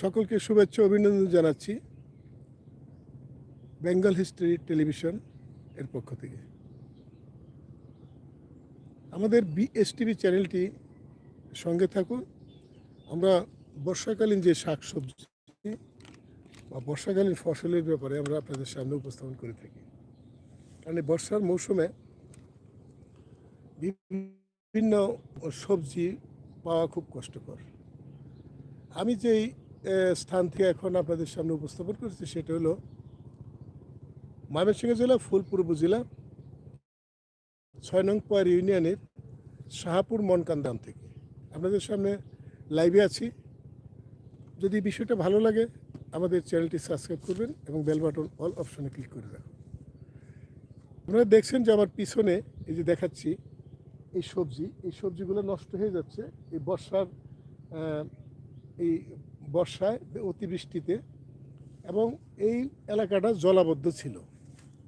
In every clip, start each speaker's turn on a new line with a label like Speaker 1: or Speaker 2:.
Speaker 1: সকলকে শুভেচ্ছা অভিনন্দন জানাচ্ছি বেঙ্গল হিস্ট্রি টেলিভিশন এর পক্ষ থেকে। আমাদের বিএসটিভি চ্যানেলটি সঙ্গে থাকুন। আমরা বর্ষাকালীন যে শাক সবজি বা বর্ষাকালীন ফসলের ব্যাপারে আমরা আপনাদের সামনে উপস্থাপন করে থাকি। কারণ বর্ষার মৌসুমে বিভিন্ন সবজি পাওয়া খুব কষ্টকর। আমি যেই স্থান থেকে এখন আপনাদের সামনে উপস্থাপন করছি, সেটা হলো ময়মনসিংহ জেলা, ফুলপুর উপজেলা, ছয় নং পয়ার ইউনিয়নের শাহাপুর মনকান্দাম থেকে। আপনাদের সামনে লাইভে আছি। যদি বিষয়টা ভালো লাগে, আমাদের চ্যানেলটি সাবস্ক্রাইব করবেন এবং বেল বাটন অল অপশনে ক্লিক করে রাখুন। আপনারা দেখছেন যে আমার পিছনে এই যে দেখাচ্ছি, এই সবজি, এই সবজিগুলো নষ্ট হয়ে যাচ্ছে। এই বর্ষার এই বর্ষায় অতিবৃষ্টিতে এবং এই এলাকাটা জলাবদ্ধ ছিল।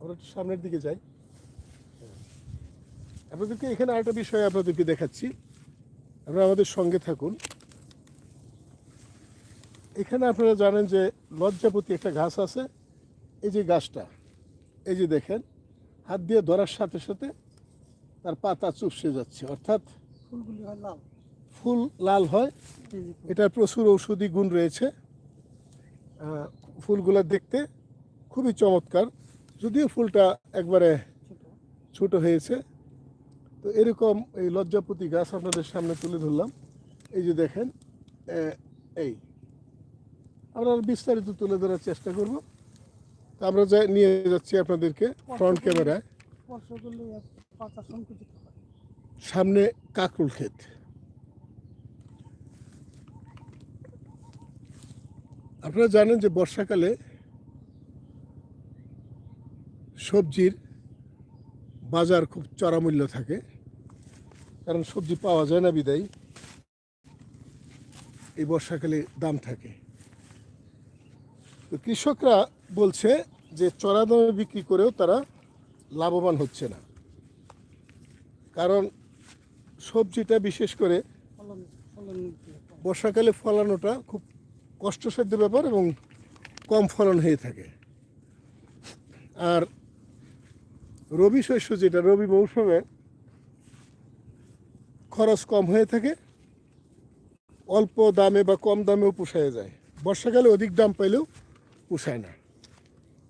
Speaker 1: আমরা একটু সামনের দিকে যাই। আপনাদেরকে এখানে আরেকটা বিষয় আপনাদেরকে দেখাচ্ছি। আপনারা আমাদের সঙ্গে থাকুন। এখানে আপনারা জানেন যে লজ্জাপতি একটা গাছ আছে। এই যে গাছটা, এই যে দেখেন, হাত দিয়ে ধরার সাথে সাথে তার পাতা চুপসে যাচ্ছে। অর্থাৎ
Speaker 2: ফুলগুলি হয় লাল।
Speaker 1: ফুল লাল হয়। এটার প্রচুর ঔষধি গুণ রয়েছে। ফুলগুলো দেখতে খুবই চমৎকার। যদিও ফুলটা একবারে
Speaker 2: ছোট
Speaker 1: হয়েছে। তো এরকম এই লজ্জাপতি গাছ আপনাদের সামনে তুলে ধরলাম। এই যে দেখেন এই। আমরা বিস্তারিত তুলে ধরার চেষ্টা করব। তো আমরা যাই নিয়ে যাচ্ছি আপনাদেরকে ফ্রন্ট ক্যামেরায় সামনে কাকরুল ক্ষেত। আপনারা জানেন যে বর্ষাকালে সবজির বাজার খুব চড়া মূল্য থাকে কারণ সবজি পাওয়া যায় না বিদায়। এই বর্ষাকালে দাম থাকে। তো কৃষকরা বলছে যে চড়া দামে বিক্রি করেও তারা লাভবান হচ্ছে না। কারণ সবজিটা বিশেষ করে। বর্ষাকালে ফলানোটা খুব কষ্টসাধ্য ব্যাপার এবং কম ফলন হয়ে থাকে। আর রবি শস্য যেটা, রবি মৌসুমে খরচ কম হয়ে থাকে, অল্প দামে বা কম দামেও পোষায় যায়। বর্ষাকালে অধিক দাম পাইলেও পোষায় না।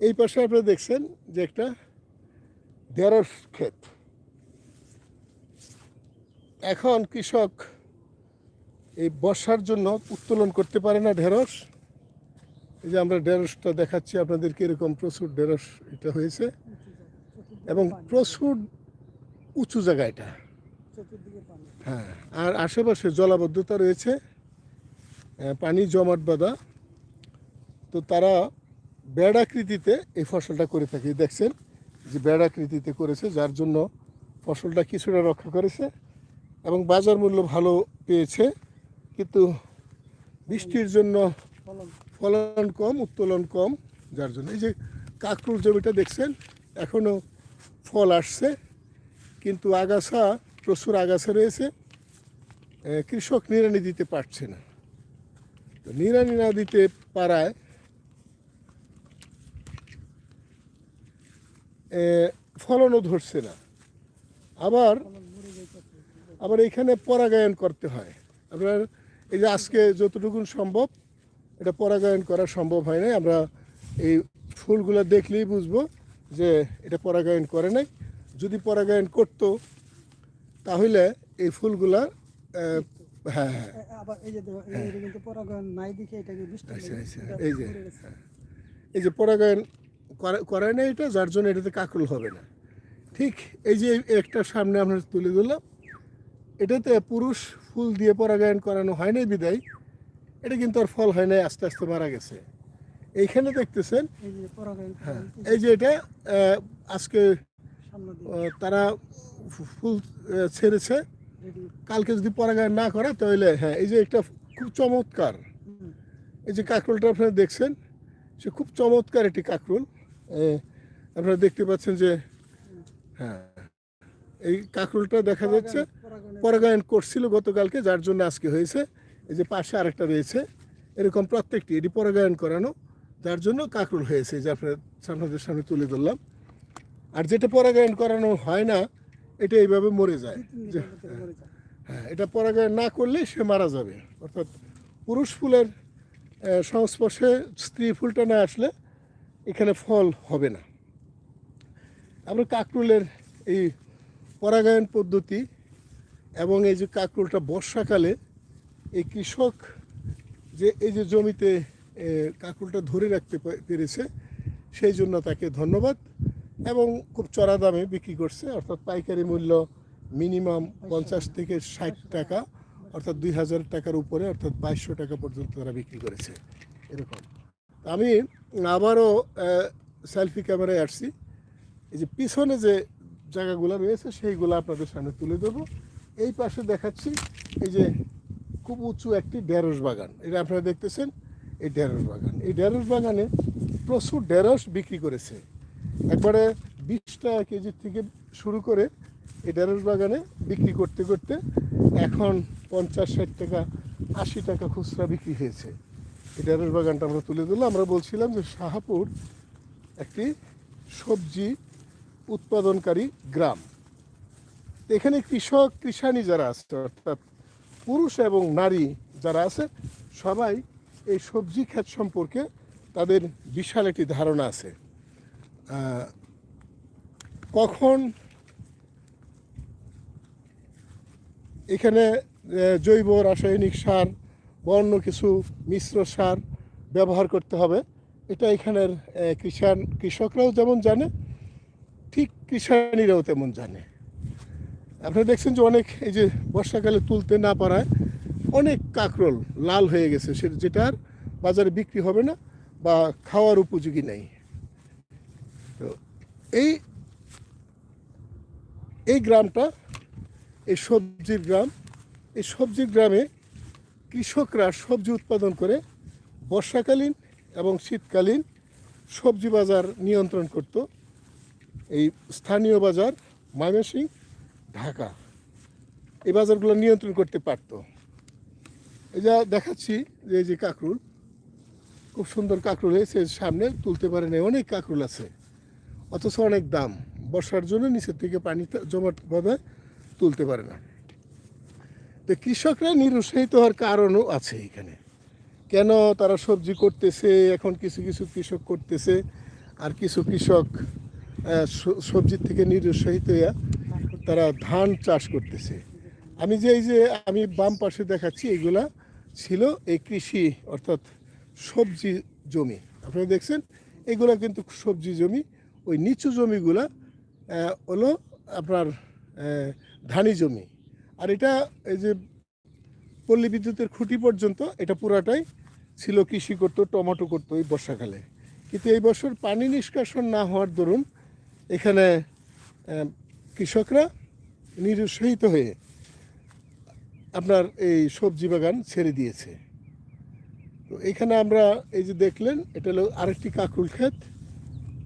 Speaker 1: এই পাশে আপনারা দেখছেন যে একটা ঢেঁড়স ক্ষেত। এখন কৃষক এই বর্ষার জন্য উত্তোলন করতে পারে না ঢেঁড়স। এই যে আমরা ঢেঁড়সটা দেখাচ্ছি আপনাদেরকে, এরকম প্রচুর ঢেঁড়স এটা হয়েছে। এবং প্রচুর উঁচু জায়গা এটা। হ্যাঁ আর আশেপাশে জলাবদ্ধতা রয়েছে। পানি জমাট বাঁধা। তো তারা বেড়াকৃতিতে এই ফসলটা করে থাকে। দেখছেন যে বেড়াকৃতিতে করেছে, যার জন্য ফসলটা কিছুটা রক্ষা করেছে এবং বাজার মূল্য ভালো পেয়েছে। কিন্তু বৃষ্টির জন্য
Speaker 2: ফলন
Speaker 1: কম, উত্তোলন কম, যার জন্য। এই যে কাকরুল জমিটা দেখছেন এখনও ফল আসছে, কিন্তু আগাছা, প্রচুর আগাছা রয়েছে কৃষক নিড়ানি দিতে পারছে না। তো নিড়ানি না দিতে পারায় ফলনও ধরছে না। আবার আবার এখানে পরাগায়ন করতে হয়। আপনার এই যে আজকে যতটুকু সম্ভব এটা পরাগায়ন করা সম্ভব হয় নাই। আমরা এই ফুলগুলো দেখলেই বুঝব যে এটা পরাগায়ন করে নাই। যদি পরাগায়ন করতো তাহলে এই ফুলগুলা হ্যাঁ হ্যাঁ।
Speaker 2: আবার এই যে এই যে পরাগায়ন নাই দেখে এটাকে বৃষ্টি লেগে
Speaker 1: এই যে,
Speaker 2: মরে
Speaker 1: এই যে পরাগায়ন করে- না এটা যার জন্য এটাতে কাকরুল হবে না। ঠিক এই যে একটা সামনে আমরা তুলে ধরলাম এটাতে পুরুষ ফুল দিয়ে পরাগায়ন করানো হয় নাই বিদায় এটা কিন্তু আর ফল হয় নাই আস্তে আস্তে মারা গেছে। এইখানে দেখতেছেন
Speaker 2: এই যে
Speaker 1: হ্যাঁ এই যে এটা আজকে তারা ফুল ছেড়েছে। কালকে যদি পরাগায়ন না করে তাহলে হ্যাঁ এই যে একটা খুব চমৎকার এই যে কাঁকরোলটা আপনারা দেখছেন সে খুব চমৎকার একটি কাঁকরোল। আপনারা দেখতে পাচ্ছেন যে হ্যাঁ। এই কাঁকরোলটা দেখা যাচ্ছে। পরাগায়ন করছিল গতকালকে যার জন্য আজকে হয়েছে। এই যে পাশে আরেকটা রয়েছে। এরকম প্রত্যেকটি এটি পরাগায়ন করানো যার জন্য কাকরুল হয়েছে যে আপনার আপনাদের সামনে তুলে ধরলাম। আর যেটা পরাগায়ন করানো হয় না এটা এইভাবে মরে যায়। হ্যাঁ এটা পরাগায়ন না করলে সে মারা যাবে। অর্থাৎ পুরুষ ফুলের সংস্পর্শে স্ত্রী ফুলটা না আসলে এখানে ফল হবে না। আমরা কাকরুলের এই পরাগায়ন পদ্ধতি এবং এই যে কাকরুলটা বর্ষাকালে এই কৃষক যে, এই যে জমিতে কাকরুলটা ধরে রাখতে পেরেছে, সেই জন্য তাকে ধন্যবাদ এবং খুব চড়া দামে বিক্রি করছে, অর্থাৎ পাইকারি মূল্য মিনিমাম পঞ্চাশ থেকে ষাট টাকা, অর্থাৎ দুই হাজার টাকার উপরে, অর্থাৎ বাইশশো টাকা পর্যন্ত তারা বিক্রি করেছে। এরকম। আমি আবারও সেলফি ক্যামেরায় আসছি। এই যে পিছনে যে জায়গাগুলো রয়েছে, সেইগুলো আপনাদের সামনে তুলে দেবো এই পাশে দেখাচ্ছি এই যে খুব উঁচু একটি ঢেঁড়স বাগান। এটা আপনারা দেখতেছেন, এই ঢেঁড়স বাগান। এই ঢেঁড়স বাগানে প্রচুর ঢেঁড়স বিক্রি করেছে। একবারে বিশ টাকা কেজির থেকে শুরু করে এই ঢেঁড়স বাগানে বিক্রি করতে করতে এখন পঞ্চাশ ষাট টাকা, আশি টাকা খুচরা বিক্রি হয়েছে। এই ঢেঁড়স বাগানটা আমরা তুলে দিলাম আমরা বলছিলাম যে শাহাপুর একটি সবজি উৎপাদনকারী গ্রাম। এখানে কৃষক, কৃষানি যারা আছে, অর্থাৎ পুরুষ এবং নারী যারা আছে, সবাই এই সবজি ক্ষেত সম্পর্কে তাদের বিশাল একটি ধারণা আছে। কখন এখানে জৈব, রাসায়নিক সার বা অন্য কিছু মিশ্র সার ব্যবহার করতে হবে, এটা এখানের কৃষান, কৃষকরাও যেমন জানে ঠিক কৃষানীরাও তেমন জানে। আপনারা দেখছেন যে অনেক এই যে বর্ষাকালে তুলতে না পারায় অনেক কাকরোল লাল হয়ে গেছে, সে যেটার বাজারে বিক্রি হবে না বা খাওয়ার উপযোগী নেই। তো এই এই গ্রামটা, এই সবজির গ্রাম, এই সবজির গ্রামে কৃষকরা সবজি উৎপাদন করে বর্ষাকালীন এবং শীতকালীন সবজি বাজার নিয়ন্ত্রণ করত। এই স্থানীয় বাজার ময়মনসিং ঢাকা। এই বাজারগুলো নিয়ন্ত্রণ করতে পারতো। এই যা দেখাচ্ছি যে এই যে কাকরুল, খুব সুন্দর কাকরুল হয়েছে সামনে তুলতে পারে না অনেক কাকরুল আছে। অথচ অনেক দাম, বর্ষার জন্য নিচের থেকে পানি জমাটভাবে তুলতে পারে না। তো কৃষকরা নিরুৎসাহিত হওয়ার কারণও আছে এখানে। কেন তারা সবজি করতেছে, এখন কিছু কিছু কৃষক করতেছে, আর কিছু কৃষক সবজির থেকে নিরুৎসাহিত হইয়া তারা ধান চাষ করতেছে। আমি যে এই যে আমি বাম পাশে দেখাচ্ছি, এগুলা ছিল এই কৃষি অর্থাৎ সবজি জমি। আপনারা দেখছেন, এগুলা কিন্তু সবজি জমি, ওই নিচু জমিগুলা হলো আপনার ধানি জমি। আর এটা এই যে পল্লী বিদ্যুতের খুঁটি পর্যন্ত, এটা পুরাটাই ছিল কৃষি করতো, টমেটো করতো এই বর্ষাকালে। কিন্তু এই বছর পানি নিষ্কাশন না হওয়ার দরুন এখানে কৃষকরা নিরুৎসাহিত হয়ে আপনার এই সবজি বাগান ছেড়ে দিয়েছে। তো এখানে আমরা এই যে দেখলেন, এটা হলো আরেকটি কাকুল ক্ষেত।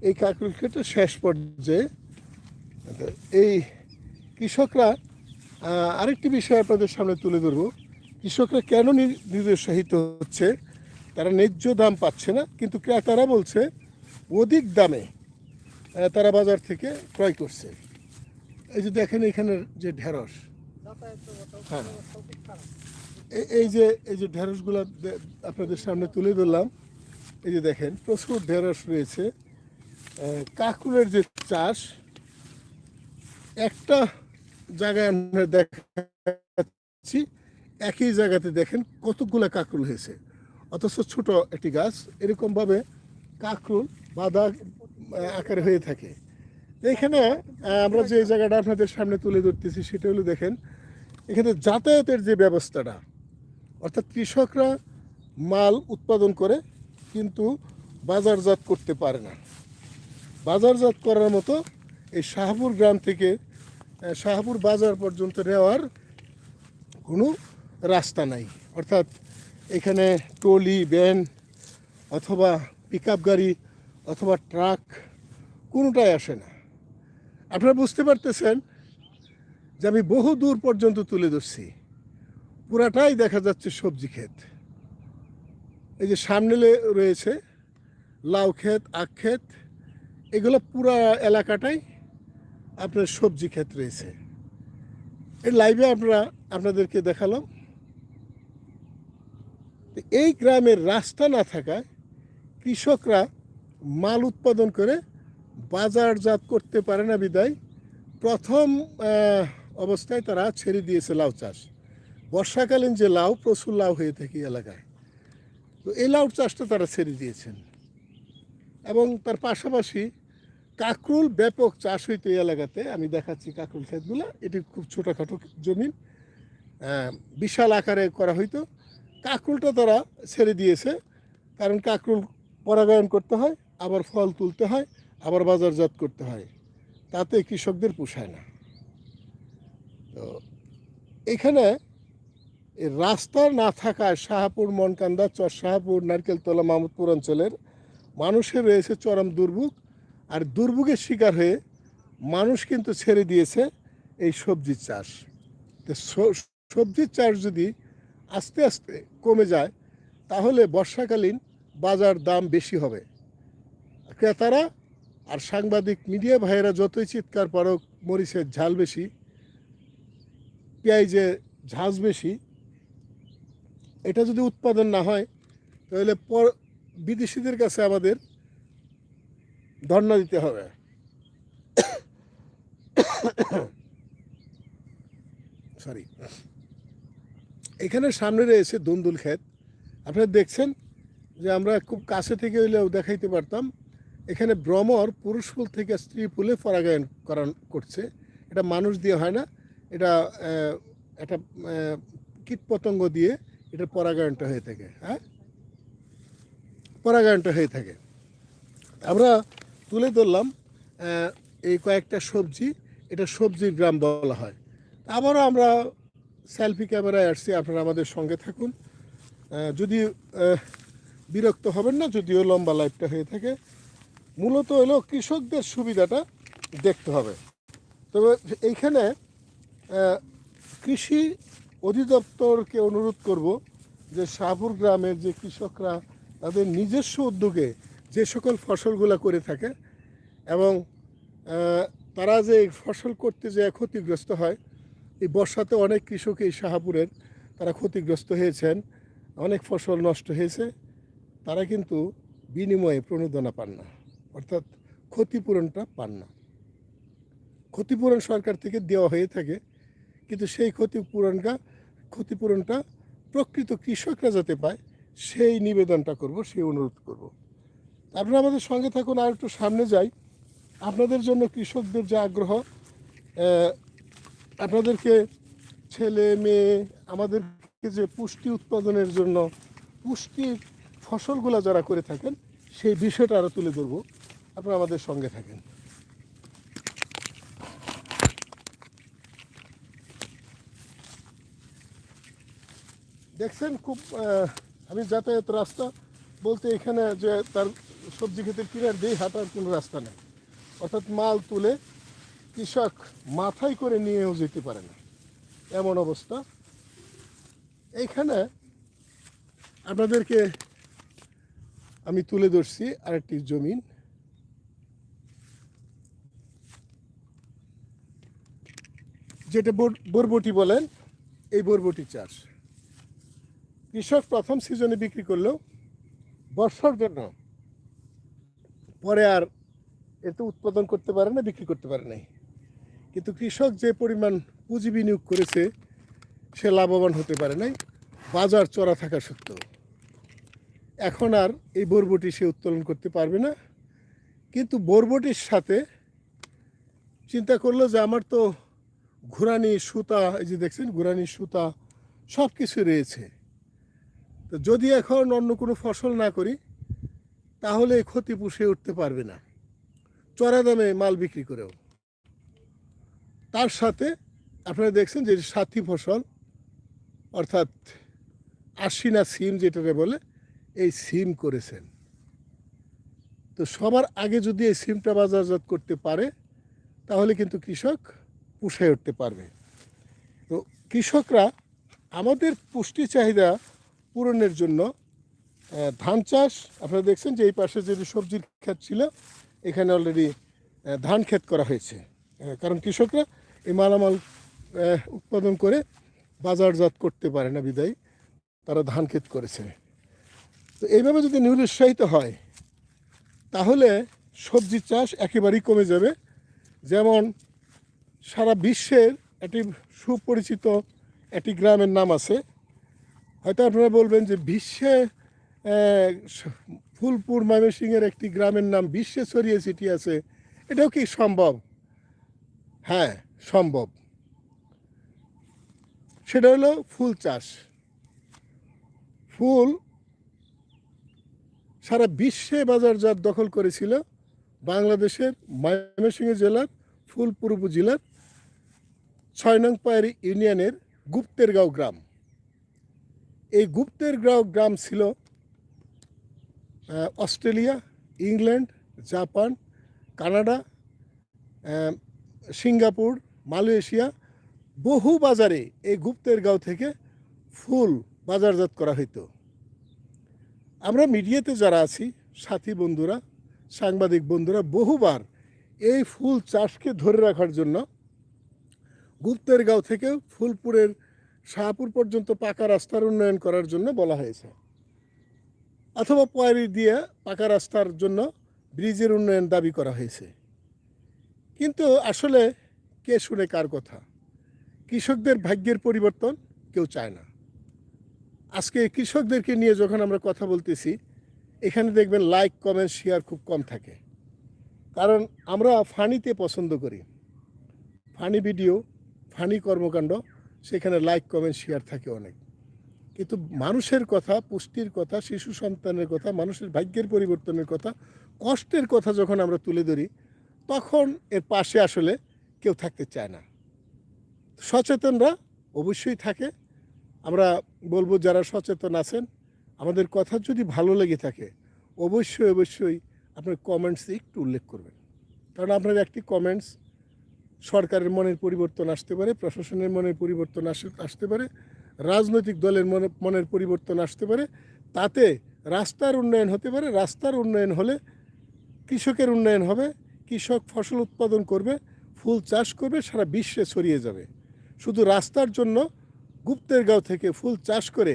Speaker 1: এই কাকুল ক্ষেতের শেষ পর্যায়ে এই কৃষকরা আরেকটি বিষয় আপনাদের সামনে তুলে ধরবো। কৃষকরা কেন নিরুৎসাহিত হচ্ছে? তারা ন্যায্য দাম পাচ্ছে না, কিন্তু ক্রেতারা বলছে, অধিক দামে তারা বাজার থেকে ক্রয় করছে। এই যে দেখেন এখানের যে ঢেঁড়স। হ্যাঁ। এই যে এই যে ঢেঁড়সগুলো আপনাদের সামনে তুলে ধরলাম। এই যে দেখেন, প্রচুর ঢেঁড়স রয়েছে। কাকুরের যে চাষ, একটা জায়গায় আমরা দেখাচ্ছি, একই জায়গাতে দেখেন কতগুলো কাকরুল হয়েছে। অথচ ছোট একটি গাছ, এরকমভাবে কাকরুল বাঁধা আকারে হয়ে থাকে। এখানে আমরা যে জায়গাটা আপনাদের সামনে তুলে ধরতেছি সেটা হলো দেখেন, এখানে যাতায়াতের যে ব্যবস্থাটা, অর্থাৎ কৃষকরা মাল উৎপাদন করে কিন্তু বাজারজাত করতে পারে না। বাজারজাত করার মতো এই শাহপুর গ্রাম থেকে শাহপুর বাজার পর্যন্ত নেওয়ার কোনো রাস্তা নাই। অর্থাৎ এখানে ট্রলি, ভ্যান অথবা পিক গাড়ি অথবা ট্রাক, কোনোটাই আসে না। আপনারা বুঝতে পারতেছেন যে আমি বহু দূর পর্যন্ত তুলে ধরছি। পুরাটাই দেখা যাচ্ছে সবজি ক্ষেত। এই যে সামনে রয়েছে লাউ ক্ষেত, আখ ক্ষেত, এগুলো পুরা এলাকাটাই আপনার সবজি ক্ষেত রয়েছে। এই লাইভে আমরা আপনাদেরকে দেখালাম। এই গ্রামের রাস্তা না থাকায় কৃষকরা মাল উৎপাদন করে বাজারজাত করতে পারে না বিদায়। প্রথম অবস্থায় তারা ছেড়ে দিয়েছে লাউ চাষ। বর্ষাকালীন যে লাউ, প্রচুর লাউ হয়ে থাকে এলাকায়। তো এই লাউ চাষটা তারা ছেড়ে দিয়েছেন। এবং তার পাশাপাশি কাকরুল ব্যাপক চাষ হইতো এই এলাকাতে। আমি দেখাচ্ছি কাকরুল ক্ষেতগুলো। এটি খুব ছোটোখাটো জমিন বিশাল আকারে করা হইতো। কাকরুলটা তারা ছেড়ে দিয়েছে। কারণ কাকরুল পরাগায়ন করতে হয়। আবার ফল তুলতে হয়, আবার বাজারজাত করতে হয়। তাতে কৃষকদের পোষায় না। তো এখানে রাস্তা না থাকায় শাহপুর, মনকান্দা, চর শাহপুর, নারকেলতলা মাহমুদপুর অঞ্চলের মানুষের রয়েছে চরম দুর্ভোগ। আর দুর্ভোগের শিকার হয়ে মানুষ কিন্তু ছেড়ে দিয়েছে এই সবজি চাষ। তো স- সবজির চাষ যদি আস্তে আস্তে কমে যায়, তাহলে বর্ষাকালীন বাজার দাম বেশি হবে। ক্রেতারা আর সাংবাদিক মিডিয়া ভাইয়েরা যতই চিৎকার পারক, মরিচের ঝাল বেশি পেঁয়াজে ঝাঁজ বেশি, এটা যদি উৎপাদন না হয়, তাহলে পর বিদেশিদের কাছে আমাদের ধর্ণা দিতে হবে। সরি এখানে সামনে রয়েছে দুন্দুল ক্ষেত। আপনারা দেখছেন যে আমরা খুব কাছে থেকে হইলেও দেখাইতে পারতাম। এখানে ভ্রমর পুরুষ ফুল থেকে স্ত্রী ফুলে পরাগায়ন করান করছে। এটা মানুষ দিয়ে হয় না। এটা একটা কীটপতঙ্গ দিয়ে এটা পরাগায়নটা হয়ে থাকে হ্যাঁ? পরাগায়নটা হয়ে থাকে। আমরা তুলে ধরলাম এই কয়েকটা সবজি। এটা সবজির গ্রাম বলা হয়। আবারও আমরা সেলফি ক্যামেরায় আসছি, আপনারা আমাদের সঙ্গে থাকুন। যদি বিরক্ত হবেন না, যদিও লম্বা লাইফটা হয়ে থাকে। মূলত হলো কৃষকদের সুবিধাটা দেখতে হবে। তবে এইখানে কৃষি অধিদপ্তরকে অনুরোধ করব যে শাহপুর গ্রামের যে কৃষকরা, তাদের নিজস্ব উদ্যোগে যে সকল ফসলগুলো করে থাকে এবং তারা যে ফসল করতে যে ক্ষতিগ্রস্ত হয়, এই বর্ষাতে অনেক কৃষক এই শাহপুরের, তারা ক্ষতিগ্রস্ত হয়েছেন, অনেক ফসল নষ্ট হয়েছে, তারা কিন্তু বিনিময়ে প্রণোদনা পান না। অর্থাৎ ক্ষতিপূরণটা পান না। ক্ষতিপূরণ সরকার থেকে দেওয়া হয়ে থাকে, কিন্তু সেই ক্ষতিপূরণটা ক্ষতিপূরণটা প্রকৃত কৃষকরা যাতে পায়, সেই নিবেদনটা করব, সেই অনুরোধ করব। আপনারা আমাদের সঙ্গে থাকুন, আর একটু সামনে যাই। আপনাদের জন্য কৃষকদের যে আগ্রহ আপনাদেরকে ছেলে, মেয়ে, আমাদেরকে যে পুষ্টি উৎপাদনের জন্য পুষ্টির ফসলগুলো যারা করে থাকেন, সেই বিষয়টা আরও তুলে ধরবো। আপনারা আমাদের সঙ্গে থাকেন। দেখছেন খুব আমি যাতায়াত রাস্তা বলতে এখানে যে তার সবজি ক্ষেতের কিনার দিয়ে হাঁটার কোনো রাস্তা নেই। অর্থাৎ মাল তুলে কৃষক মাথায় করে নিয়েও যেতে পারে না। এমন অবস্থা। এইখানে আপনাদেরকে আমি তুলে ধরছি আরেকটি জমিন। যেটা বর- বরবটি বলেন, এই বরবটি চাষ। কৃষক প্রথম সিজনে বিক্রি করলেও বর্ষার জন্য পরে আর এতে উৎপাদন করতে পারে না, বিক্রি করতে পারে নাই। কিন্তু কৃষক যে পরিমাণ পুঁজি বিনিয়োগ করেছে, সে লাভবান হতে পারে নাই, বাজার চড়া থাকা সত্ত্বেও। এখন আর এই বরবটি সে উত্তোলন করতে পারবে না। কিন্তু বরবটির সাথে চিন্তা করল যে আমার তো ঘুরানি, সুতা, এই যে দেখছেন, ঘুরানি, সুতা সব কিছু রয়েছে। তো যদি এখন অন্য কোনো ফসল না করি, তাহলে ক্ষতি পুষে উঠতে পারবে না। চড়া দামে মাল বিক্রি করেও। তার সাথে আপনারা দেখছেন যে সাথী ফসল, অর্থাৎ আশিনা সিম যেটাকে বলে, এই সিম করেছেন। তো সবার আগে যদি এই সিমটা বাজারজাত করতে পারে, তাহলে কিন্তু কৃষক পুষায় উঠতে পারবে। তো কৃষকরা আমাদের পুষ্টি চাহিদা পূরণের জন্য ধান চাষ, আপনারা দেখছেন যে এই পাশে যে সবজির ক্ষেত ছিল, এখানে অলরেডি ধান ক্ষেত করা হয়েছে। কারণ কৃষকরা এই মালামাল উৎপাদন করে বাজারজাত করতে পারে না বিদায়, তারা ধান ক্ষেত করেছে। তো এইভাবে যদি নিরুৎসাহিত হয়, তাহলে সবজি চাষ একেবারেই কমে যাবে। যেমন সারা বিশ্বের একটি সুপরিচিত একটি গ্রামের নাম আছে। হয়তো আপনারা বলবেন যে বিশ্বে ফুলপুর ময়মনসিংহের একটি গ্রামের নাম বিশ্বে ছড়িয়ে ছিটিয়ে আছে, এটাও কি সম্ভব? হ্যাঁ সম্ভব। সেটা হলো ফুল চাষ। ফুল সারা বিশ্বে বাজারজাত দখল করেছিল বাংলাদেশের ময়মনসিংহ জেলার ফুলপুর উপজেলার ছয় নং পায়ারি ইউনিয়নের গুপ্তেরগাঁও গ্রাম। এই গুপ্তেরগাঁও গ্রাম ছিল Australia, England, Japan, Canada Singapore, Malaysia বহু বাজারে এই গুপ্তেরগাঁও থেকে ফুল বাজারজাত করা হইতো। আমরা মিডিয়াতে যারা আছি, সাথী বন্ধুরা, সাংবাদিক বন্ধুরা, বহুবার এই ফুল চাষকে ধরে রাখার জন্য গুপ্তেরগাঁও থেকে ফুলপুরের শাহপুর পর্যন্ত পাকা রাস্তার উন্নয়ন করার জন্য বলা হয়েছে। অথবা পয়ারি দিয়ে পাকা রাস্তার জন্য ব্রিজের উন্নয়ন দাবি করা হয়েছে। কিন্তু আসলে কে শুনে কার কথা? কৃষকদের ভাগ্যের পরিবর্তন কেউ চায় না। আজকে কৃষকদেরকে নিয়ে যখন আমরা কথা বলতেছি, এখানে দেখবেন লাইক কমেন্ট শেয়ার খুব কম থাকে। কারণ আমরা ফানিতে পছন্দ করি। ফানি ভিডিও, ফানি কর্মকাণ্ড, সেখানে লাইক, কমেন্ট, শেয়ার থাকে অনেক। কিন্তু মানুষের কথা, পুষ্টির কথা, শিশু সন্তানের কথা, মানুষের ভাগ্যের পরিবর্তনের কথা, কষ্টের কথা যখন আমরা তুলে ধরি, তখন এর পাশে আসলে কেউ থাকতে চায় না। সচেতনরা অবশ্যই থাকে। আমরা বলব, যারা সচেতন আছেন, আমাদের কথা যদি ভালো লেগে থাকে, অবশ্যই অবশ্যই আপনার কমেন্টসে একটু উল্লেখ করবেন। কারণ আপনার একটি কমেন্টস সরকারের মনের পরিবর্তন আসতে পারে, প্রশাসনের মনের পরিবর্তন আসে, আসতে পারে, রাজনৈতিক দলের মনে, মনের পরিবর্তন আসতে পারে, তাতে রাস্তার উন্নয়ন হতে পারে, রাস্তার উন্নয়ন হলে কৃষকের উন্নয়ন হবে, কৃষক ফসল উৎপাদন করবে, ফুল চাষ করবে, সারা বিশ্বে ছড়িয়ে যাবে। শুধু রাস্তার জন্য গুপ্তেরগাঁও থেকে ফুল চাষ করে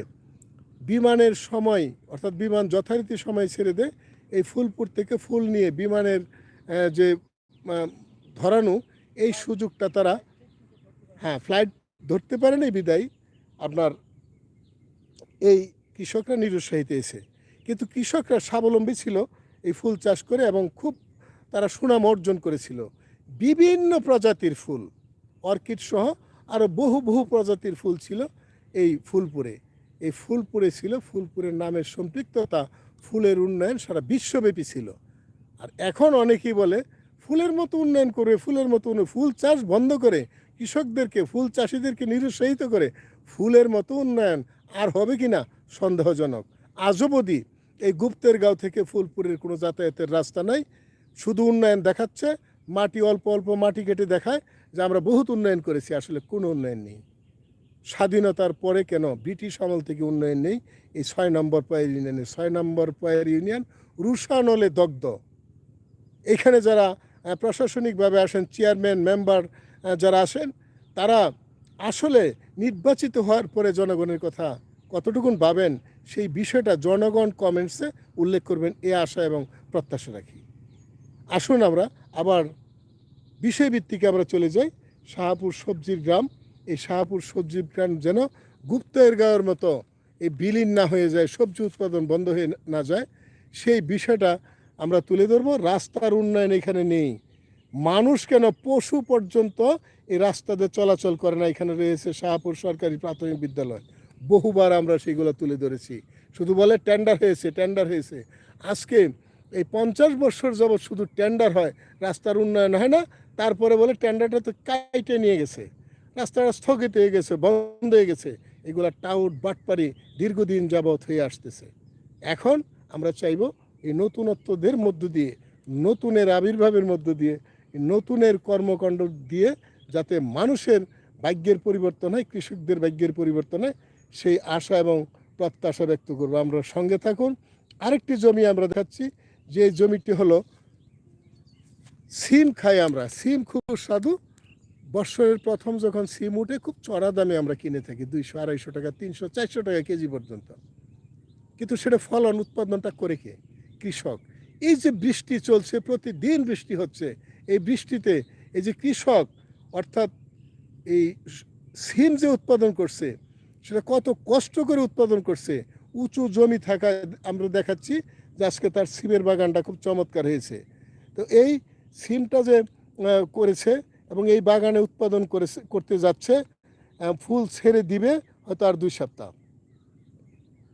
Speaker 1: বিমানের সময়, অর্থাৎ বিমান যথারীতি সময় ছেড়ে দেয় এই ফুলপুর থেকে ফুল নিয়ে বিমানের যে ধরানো, এই সুযোগটা তারা হ্যাঁ ফ্লাইট ধরতে পারেন বিদায়। আপনার এই কৃষকরা নিরুৎসাহিত এসে কিন্তু কৃষকরা স্বাবলম্বী ছিল এই ফুল চাষ করে এবং খুব তারা সুনাম অর্জন করেছিল। বিভিন্ন প্রজাতির ফুল, অর্কিড সহ আরও বহু বহু প্রজাতির ফুল ছিল এই ফুলপুরে। এই ফুলপুরে ছিল, ফুলপুরের নামের সম্পৃক্ততা ফুলের উন্নয়ন সারা বিশ্বব্যাপী ছিল। আর এখন অনেকেই বলে, ফুলের মতো উন্নয়ন করবে ফুলের মতো ফুল চাষ বন্ধ করে, কৃষকদেরকে, ফুল চাষিদেরকে নিরুৎসাহিত করে, ফুলের মতো উন্নয়ন আর হবে কি না সন্দেহজনক। আজও অবধি এই গুপ্তের গাঁও থেকে ফুলপুরের কোনো যাতায়াতের রাস্তা নাই। শুধু উন্নয়ন দেখাচ্ছে, মাটি অল্প অল্প মাটি কেটে দেখায় যে আমরা বহুত উন্নয়ন করেছি, আসলে কোনো উন্নয়ন নেই। স্বাধীনতার পরে কেন ব্রিটিশ আমল থেকে উন্নয়ন নেই? এই ছয় নম্বর পয়ের ইউনিয়নে ছয় নম্বর পয়ের ইউনিয়ন রুশানলে দগ্ধ। এখানে যারা প্রশাসনিকভাবে আসেন, চেয়ারম্যান, মেম্বার যারা আসেন, তারা আসলে নির্বাচিত হওয়ার পরে জনগণের কথা কতটুকুন ভাবেন, সেই বিষয়টা জনগণ কমেন্টসে উল্লেখ করবেন। এ আশা এবং প্রত্যাশা রাখি। আসুন আমরা আবার বিষয়ভিত্তিকে আমরা চলে যাই। শাহপুর সবজির গ্রাম এই শাহপুর সবজি গ্রাম যেন গুপ্তের গাঁয়ের মতো এই বিলীন না হয়ে যায়, সবজি উৎপাদন বন্ধ হয়ে না যায়, সেই বিষয়টা আমরা তুলে ধরবো। রাস্তার উন্নয়ন এখানে নেই। মানুষ কেন পশু পর্যন্ত এই রাস্তাতে চলাচল করে না? এখানে রয়েছে শাহপুর সরকারি প্রাথমিক বিদ্যালয়। বহুবার আমরা সেগুলো তুলে ধরেছি। শুধু বলে টেন্ডার হয়েছে টেন্ডার হয়েছে। আজকে এই পঞ্চাশ বছর যাবৎ শুধু টেন্ডার হয়, রাস্তার উন্নয়ন হয় না, তারপরে বলে টেন্ডারটা তো কাইটে নিয়ে গেছে। রাস্তাটা স্থগিত হয়ে গেছে, বন্ধ হয়ে গেছে। এগুলা টাউট বাটপারি দীর্ঘদিন যাবৎ হয়ে আসতেছে। এখন আমরা চাইব এই নতুনত্বদের মধ্য দিয়ে, নতুনের আবির্ভাবের মধ্য দিয়ে নতুনের কর্মকাণ্ড দিয়ে যাতে মানুষের ভাগ্যের পরিবর্তন হয়, কৃষকদের ভাগ্যের পরিবর্তন হয়, সেই আশা এবং প্রত্যাশা ব্যক্ত করব। আমরা সঙ্গে থাকুন। আরেকটি জমি আমরা দেখাচ্ছি, যে জমিটি হলো সিম খাই আমরা। সিম খুব সাধু বৎসরের প্রথম যখন সিম উঠে খুব চড়া দামে আমরা কিনে থাকি, দুইশো, আড়াইশো টাকা, তিনশো, চারশো টাকা কেজি পর্যন্ত। কিন্তু সেটা ফলন উৎপাদনটা করে কে? কৃষক। এই যে বৃষ্টি চলছে, প্রতিদিন বৃষ্টি হচ্ছে, এই বৃষ্টিতে এই যে কৃষক, অর্থাৎ এই সিম যে উৎপাদন করছে, সেটা কত কষ্ট করে উৎপাদন করছে, উঁচু জমি থাকা আমরা দেখাচ্ছি যে আজকে তার সিমের বাগানটা খুব চমৎকার হয়েছে। তো এই সিমটা যে করেছে এবং এই বাগানে উৎপাদন করেছে, করতে যাচ্ছে ফুল ছেড়ে দিবে হয়তো আর দুই সপ্তাহ।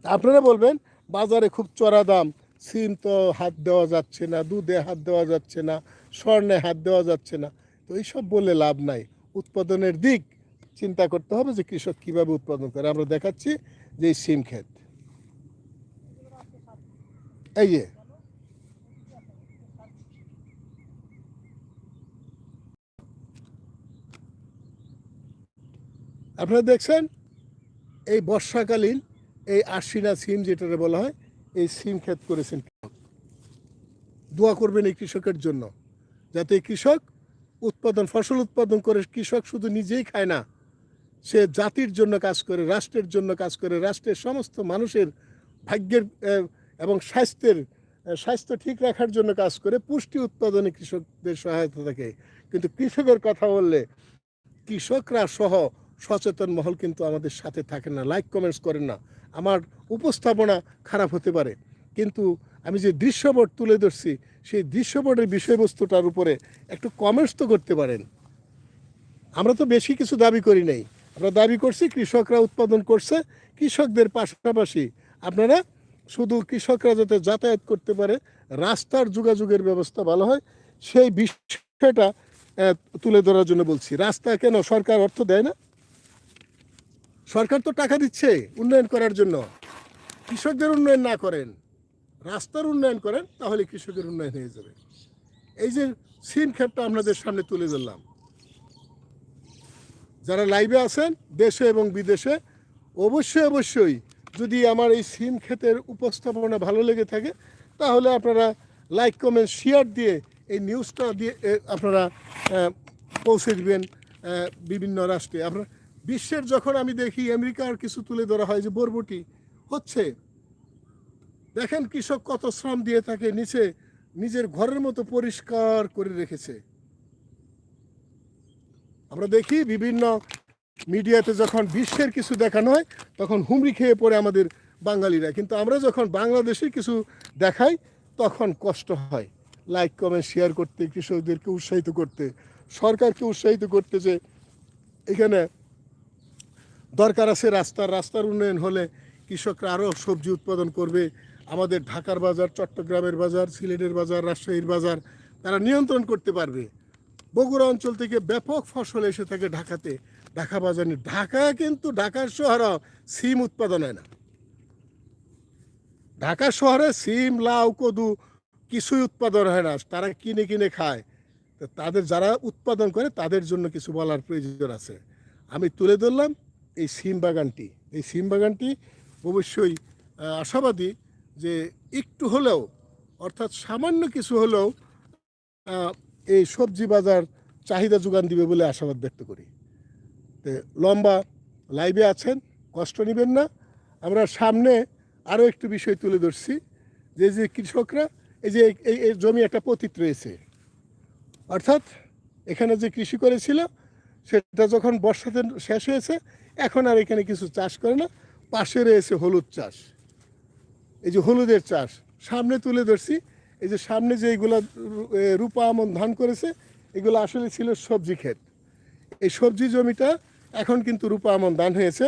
Speaker 1: আপনারা বলবেন, বাজারে খুব চড়া দাম, সিম তো হাত দেওয়া যাচ্ছে না, দুধে হাত দেওয়া যাচ্ছে না, স্বর্ণে হাত দেওয়া যাচ্ছে না, তো এইসব বলে লাভ নাই। উৎপাদনের দিক চিন্তা করতে হবে যে কৃষক কীভাবে উৎপাদন করে। আমরা দেখাচ্ছি যে এই সিম ক্ষেত। এই যে আপনারা দেখছেন, এই বর্ষাকালীন এই আশিনা সিম যেটা বলা হয়, এই সিম ক্ষেত করেছেন কৃষক। দোয়া করবেন এই কৃষকের জন্য, যাতে কৃষক উৎপাদন, ফসল উৎপাদন করে, কৃষক শুধু নিজেই খায় না, সে জাতির জন্য কাজ করে, রাষ্ট্রের জন্য কাজ করে, রাষ্ট্রের সমস্ত মানুষের ভাগ্যের এবং স্বাস্থ্যের স্বাস্থ্য ঠিক রাখার জন্য কাজ করে, পুষ্টি উৎপাদনে কৃষকদের সহায়তা থাকে। কিন্তু কৃষকের কথা বললে কৃষকরা সহ সচেতন মহল কিন্তু আমাদের সাথে থাকে না লাইক কমেন্টস করেন না। আমার উপস্থাপনা খারাপ হতে পারে, কিন্তু আমি যে দৃশ্যপট তুলে ধরছি, সেই দৃশ্যপটের বিষয়বস্তুটার উপরে একটু কমেন্টস তো করতে পারেন। আমরা তো বেশি কিছু দাবি করি নাই। আমরা দাবি করছি কৃষকরা উৎপাদন করছে, কৃষকদের পাশাপাশি আপনারা শুধু কৃষকরা যাতে যাতায়াত করতে পারে, রাস্তার যোগাযোগের ব্যবস্থা ভালো হয়, সেই বিষয়টা তুলে ধরার জন্য বলছি। রাস্তা কেন সরকার অর্থ দেয় না? সরকার তো টাকা দিচ্ছে উন্নয়ন করার জন্য। কৃষকদের উন্নয়ন না করেন, রাস্তার উন্নয়ন করেন, তাহলে কৃষকের উন্নয়ন হয়ে যাবে। এই যে সিম ক্ষেতটা আপনাদের সামনে তুলে ধরলাম। যারা লাইভে আছেন, দেশে এবং বিদেশে, অবশ্যই অবশ্যই যদি আমার এই সিম ক্ষেতের উপস্থাপনা ভালো লেগে থাকে, তাহলে আপনারা লাইক, কমেন্ট, শেয়ার দিয়ে এই নিউজটা দিয়ে আপনারা পৌঁছে দিবেন বিভিন্ন রাষ্ট্রে। আপনার বিশ্বের যখন আমি দেখি, আমেরিকার কিছু তুলে ধরা হয় যে বরবটি হচ্ছে, দেখেন কৃষক কত শ্রম দিয়ে থাকে নিচে নিজের ঘরের মতো পরিষ্কার করে রেখেছে। আমরা দেখি বিভিন্ন মিডিয়াতে যখন বিশ্বের কিছু দেখানো হয় তখন হুমড়ি খেয়ে পড়ে আমাদের বাঙালিরা। কিন্তু আমরা যখন বাংলাদেশের কিছু দেখাই, তখন কষ্ট হয়। লাইক কমেন্ট শেয়ার করতে, কৃষকদেরকে উৎসাহিত করতে, সরকারকে উৎসাহিত করতে যে এখানে দরকার আছে রাস্তার রাস্তার উন্নয়ন হলে কৃষকরা আরও সবজি উৎপাদন করবে। আমাদের ঢাকার বাজার, চট্টগ্রামের বাজার, সিলেটের বাজার, রাজশাহীর বাজার, তারা নিয়ন্ত্রণ করতে পারবে। বগুড়া অঞ্চল থেকে ব্যাপক ফসল এসে থাকে ঢাকাতে। ঢাকা বাজারে ঢাকা কিন্তু ঢাকার শহরে, সিম উৎপাদন হয় না। ঢাকা শহরে সিম, লাউ, কদু কিছুই উৎপাদন হয় না। তারা কিনে কিনে খায়। তাদের যারা উৎপাদন করে, তাদের জন্য কিছু বলার প্রয়োজন আছে। আমি তুলে ধরলাম। এই সিম বাগানটি, এই সিম বাগানটি অবশ্যই আশাবাদী যে একটু হলেও, অর্থাৎ সামান্য কিছু হলেও এই সবজি বাজার চাহিদা যোগান দিবে বলে আশাবাদ ব্যক্ত করি। তো লম্বা লাইভে আছেন, কষ্ট নেবেন না। আমরা সামনে আরও একটু বিষয় তুলে ধরছি, যে যে কৃষকরা, এই যে এই জমি একটা পতিত রয়েছে। অর্থাৎ এখানে যে কৃষি করেছিল, সেটা যখন বর্ষাতে শেষ হয়েছে এখন আর এখানে কিছু চাষ করে না। পাশে রয়েছে হলুদ চাষ। এই যে হলুদের চাষ। সামনে তুলে ধরছি। এই যে সামনে যে এইগুলা রূপা আমন ধান করেছে, এগুলো আসলে ছিল সবজি ক্ষেত। এই সবজি জমিটা এখন কিন্তু রূপা আমন ধান হয়েছে।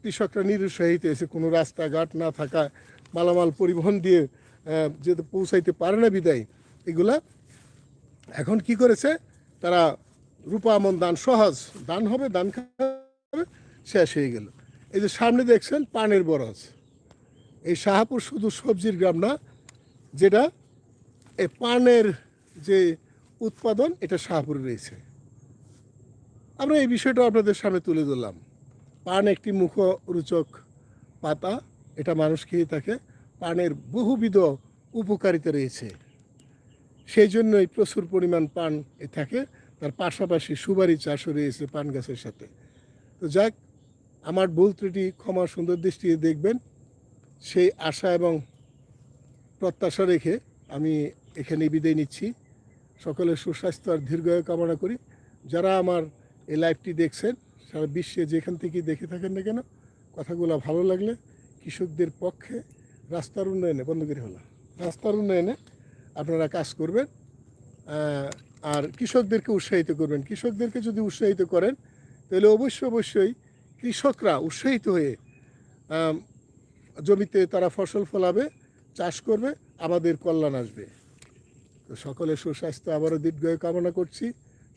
Speaker 1: কৃষকরা নিরুৎসাহিত হয়েছে। কোনো রাস্তাঘাট না থাকা, মালামাল পরিবহন দিয়ে যেতে পৌঁছাইতে পারে না বিদায়, এগুলা। এখন কি করেছে? তারা রূপা আমন দান সহজ। দান হবে দান খাবে। শেষ হয়ে গেল। এই যে সামনে দেখছেন পানের বরজ এই শাহাপুর শুধু সবজির গ্রাম না, যেটা এই পানের যে উৎপাদন, এটা শাহপুরে রয়েছে। আমরা এই বিষয়টা আপনাদের সামনে তুলে ধরলাম। পান একটি মুখরোচক পাতা, এটা মানুষ খেয়ে থাকে। পানের বহুবিধ উপকারিতা রয়েছে। সেই জন্যই প্রচুর পরিমাণ পান থাকে। তার পাশাপাশি সুবারি চাষও রয়েছে পান গাছের সাথে। তো যাক আমার ভুল ত্রুটি ক্ষমা সুন্দর দৃষ্টিতে দেখবেন। সেই আশা এবং প্রত্যাশা রেখে আমি এখানে বিদায় নিচ্ছি। সকলের সুস্বাস্থ্য আর দীর্ঘায়ু কামনা করি। যারা আমার এই লাইভটি দেখছেন, সারা বিশ্বে যেখান থেকে দেখে থাকেন না কেন, কথাগুলো ভালো লাগলে কৃষকদের পক্ষে রাস্তার উন্নয়নে বন্ধ করে হলো, রাস্তার উন্নয়নে আপনারা কাজ করবেন আর কৃষকদেরকে উৎসাহিত করবেন। কৃষকদেরকে যদি উৎসাহিত করেন, তাহলে অবশ্যই অবশ্যই কৃষকরা উৎসাহিত হয়ে জমিতে তারা ফসল ফলাবে, চাষ করবে, আমাদের কল্যাণ আসবে। তো সকলের সুস্বাস্থ্য, আবারও দীর্ঘায়ু কামনা করছি।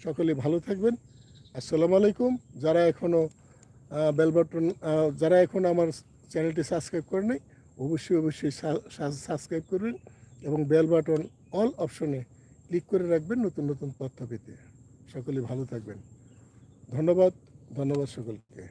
Speaker 1: সকলে ভালো থাকবেন। আসসালামু আলাইকুম। যারা এখনও বেল বাটন যারা এখন আমার চ্যানেলটি সাবস্ক্রাইব নাই, অবশ্যই অবশ্যই সাবস্ক্রাইব করবেন এবং বেল বাটন, অল অপশনে ক্লিক করে রাখবেন নতুন নতুন তথ্য পেতে। সকলে ভালো থাকবেন। ধন্যবাদ। ধন্যবাদ সকলকে।